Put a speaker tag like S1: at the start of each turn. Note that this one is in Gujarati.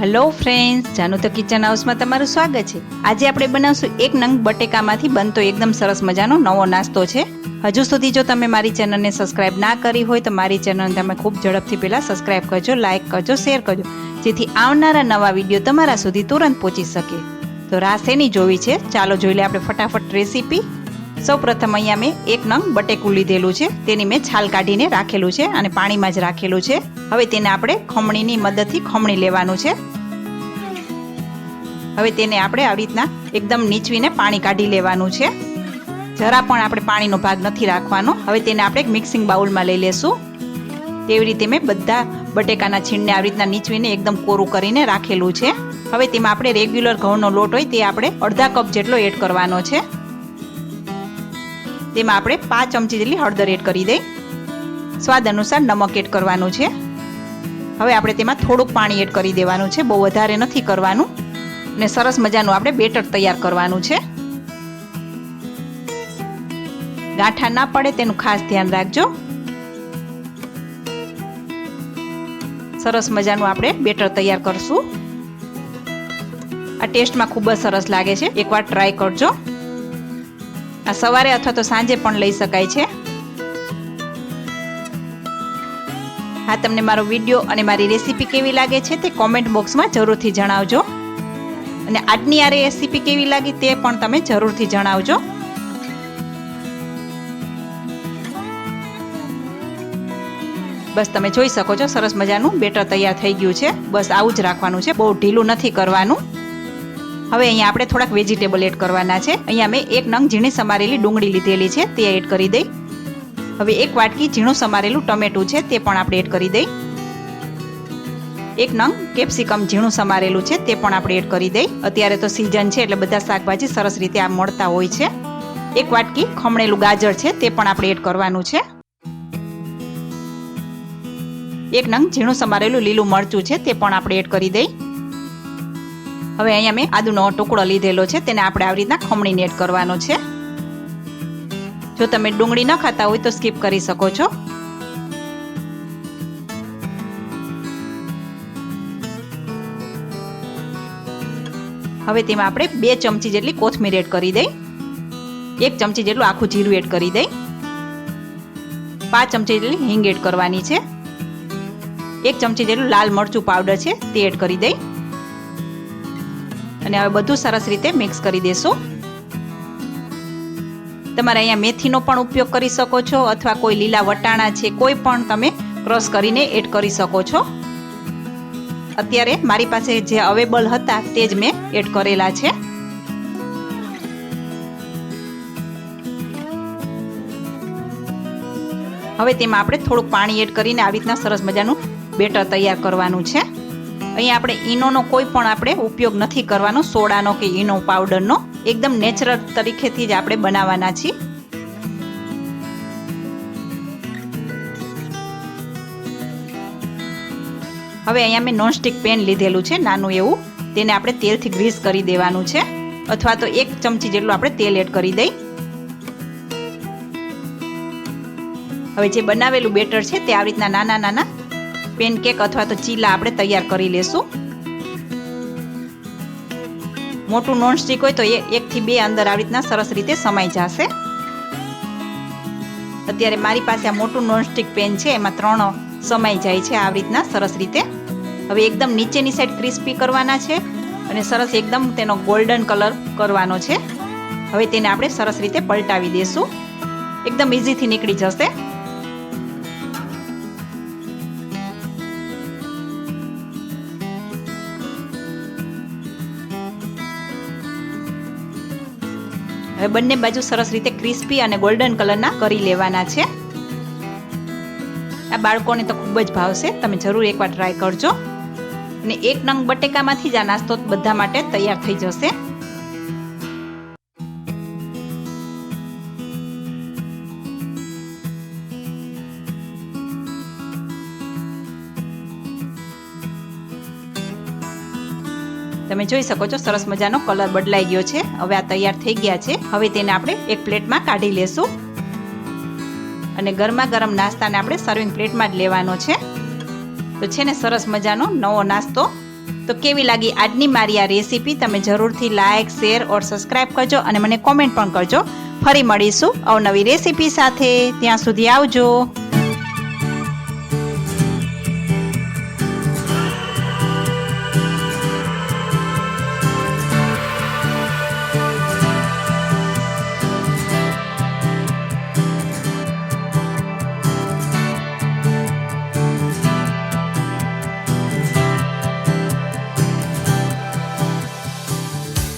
S1: હેલો ફ્રેન્ડ્સ જાનુ તો કિચન હાઉસમાં તમારું સ્વાગત છે. આજે આપણે બનાવશું એક નંગ બટેકામાંથી બનતો એકદમ સરસ મજાનો નવો નાસ્તો છે. હજુ સુધી જો તમે મારી ચેનલને સબસ્ક્રાઇબ ના કરી હોય તો મારી ચેનલને તમે ખૂબ ઝડપથી પહેલાં સબસ્ક્રાઇબ કરજો લાઇક કરજો શેર કરજો. જેથી આવનારા નવા વીડિયો તમારા સુધી તુરંત પહોંચી શકે. તો રાસેની જોવી છે. ચાલો જોઈ લે આપણે ફટાફટ રેસીપી સૌ પ્રથમ અહીંયા મેં એક નંગ બટેકું લીધેલું છે. તેની મેં છાલ કાઢીને રાખેલું છે અને પાણીમાં જ રાખેલું છે. હવે તેને આપણે ખમણીની મદદથી ખમણી લેવાનું છે. હવે તેને આપણે આવી રીતના એકદમ નીચવીને પાણી કાઢી લેવાનું છે. જરા પણ આપણે પાણીનો ભાગ નથી રાખવાનો. હવે તેને આપણે એક મિક્સિંગ બાઉલમાં લઈ લેશું. તેવી રીતે મેં બધા બટેકાના છીણને આવી રીતના નીચવીને એકદમ કોરું કરીને રાખેલું છે. હવે તેમાં આપણે રેગ્યુલર ઘઉંનો લોટ હોય તે આપણે અડધા કપ જેટલો એડ કરવાનો છે. તેમાં આપણે પાંચ ચમચી જેટલી હળદર એડ કરી દઈ. સ્વાદ અનુસાર નમક એડ કરવાનું છે. હવે આપણે તેમાં થોડુંક પાણી એડ કરી દેવાનું છે. બહુ વધારે નથી કરવાનું. ને સરસ મજાનું આપણે બેટર તૈયાર કરવાનું છે. ગાંઠા ના પડે તેનું ખાસ ધ્યાન રાખજો. સરસ મજાનું આપણે બેટર તૈયાર કરશું. આ ટેસ્ટમાં ખૂબ જ સરસ લાગે છે. એકવાર ટ્રાય કરજો. આ સવારે અથવા તો સાંજે પણ લઈ શકાય છે. હા, તમને મારો વીડિયો અને મારી રેસીપી કેવી લાગે છે તે કોમેન્ટ બોક્સમાં જરૂરથી જણાવજો. અને આજની આ રેસીપી કેવી લાગી તે પણ તમે જરૂરથી જણાવજો. બસ, તમે જોઈ શકો છો, સરસ મજાનું બેટર તૈયાર થઈ ગયું છે. બસ, આવું જ રાખવાનું છે, બહુ ઢીલું નથી કરવાનું. હવે અહીંયા આપણે થોડાક વેજીટેબલ એડ કરવાના છે. અહીંયા મેં એક નંગ ઝીણી સમારેલી ડુંગળી લીધેલી છે, તે એડ કરી દઈ. હવે એક વાટકી ઝીણું સમારેલું ટમેટું છે, તે પણ આપણે એડ કરી દઈ. એક નંગ કેપ્સિકમ ઝીણું સમારેલું છે, તે પણ આપણે એડ કરી દઈ. અત્યારે તો સિઝન છે, એટલે બધા શાકભાજી સરસ રીતે આ મળતા હોય છે. એક વાટકી ખમણેલું ગાજર છે, તે પણ આપણે એડ કરવાનું છે. એક નંગ ઝીણું સમારેલું લીલું મરચું છે, તે પણ આપણે એડ કરી દઈ. હવે અહીંયા મેં આદુનો ટુકડો લીધેલો છે, તેને આપણે આવી રીતના ખમણીને એડ કરવાનો છે. જો તમે ડુંગળી ન ખાતા હોય તો સ્કીપ કરી શકો છો. હવે તેમાં આપણે બે ચમચી જેટલી કોથમીર એડ કરી દઈ. એક ચમચી જેટલું આખું જીરું એડ કરી દઈ. પાંચ ચમચી જેટલી હિંગ એડ કરવાની છે. એક ચમચી જેટલું લાલ મરચું પાવડર છે તે એડ કરી દઈ. અને હવે બધું સરસ રીતે મિક્સ કરી દેશો. તમારે અહીંયા મેથીનો પણ ઉપયોગ કરી શકો છો અથવા કોઈ લીલા વટાણા છે, કોઈ પણ તમે ક્રશ કરીને એડ કરી શકો છો. અત્યારે મારી પાસે જે અવેલેબલ હતા તે જ મેં એડ કરેલા છે. હવે તેમાં આપણે થોડુંક પાણી એડ કરીને આવી રીતના સરસ મજાનું બેટર તૈયાર કરવાનું છે. અહીંયા આપણે ઈનોનો કોઈ પણ આપણે ઉપયોગ નથી કરવાનો, સોડાનો કે ઈનો પાવડરનો. એકદમ નેચરલ તરીકેથી જ આપણે બનાવવાના છીએ. હવે અહીંયા મેં નોનસ્ટિક પેન લીધેલું છે, નાનું એવું. તેને આપણે તેલથી ગ્રીસ કરી દેવાનું છે. અથવા તો એક ચમચી જેટલું આપણે તેલ એડ કરી દઈ. હવે જે બનાવેલું બેટર છે તે આવી રીતના નાના નાના પેનકેક અથવા તો ચીલા આપણે તૈયાર કરી લેશું. મોટું નોનસ્ટિક હોય તો એ એકથી બે અંદર આવી રીતના સરસ રીતે સમાઈ જશે. અત્યારે મારી પાસે આ મોટું નોનસ્ટિક પેન છે, એમાં ત્રણ સમાઈ જાય છે આવી રીતના સરસ રીતે. હવે એકદમ નીચેની સાઈડ ક્રિસ્પી કરવાના છે અને સરસ એકદમ તેનો ગોલ્ડન કલર કરવાનો છે. હવે તેને આપણે સરસ રીતે પલટાવી દેશું. એકદમ ઇઝીથી નીકળી જશે. હવે બંને બાજુ સરસ રીતે ક્રિસ્પી અને ગોલ્ડન કલરના કરી લેવાના છે. આ બાળકોને તો ખૂબ જ ભાવશે. તમે જરૂર એકવાર ટ્રાય કરજો. અને એક નંગ બટેકામાંથી જ આ નાસ્તો બધા માટે તૈયાર થઈ જશે. તમે જોઈ શકો છો, સરસ મજાનો કલર બદલાઈ ગયો છે. હવે આ તૈયાર થઈ ગયા છે. હવે તેને આપણે એક પ્લેટમાં કાઢી લેશું. અને ગરમા ગરમ નાસ્તાને આપણે સર્વિંગ પ્લેટમાં જ લેવાનો છે. તો છે ને, સરસ મજાનો નવો નાસ્તો. તો કેવી લાગી આજની મારી આ રેસીપી? તમે જરૂરથી લાઇક શેર ઓર સબસ્ક્રાઈબ કરજો અને મને કોમેન્ટ પણ કરજો. ફરી મળીશું અવનવી રેસીપી સાથે. ત્યાં સુધી આવજો.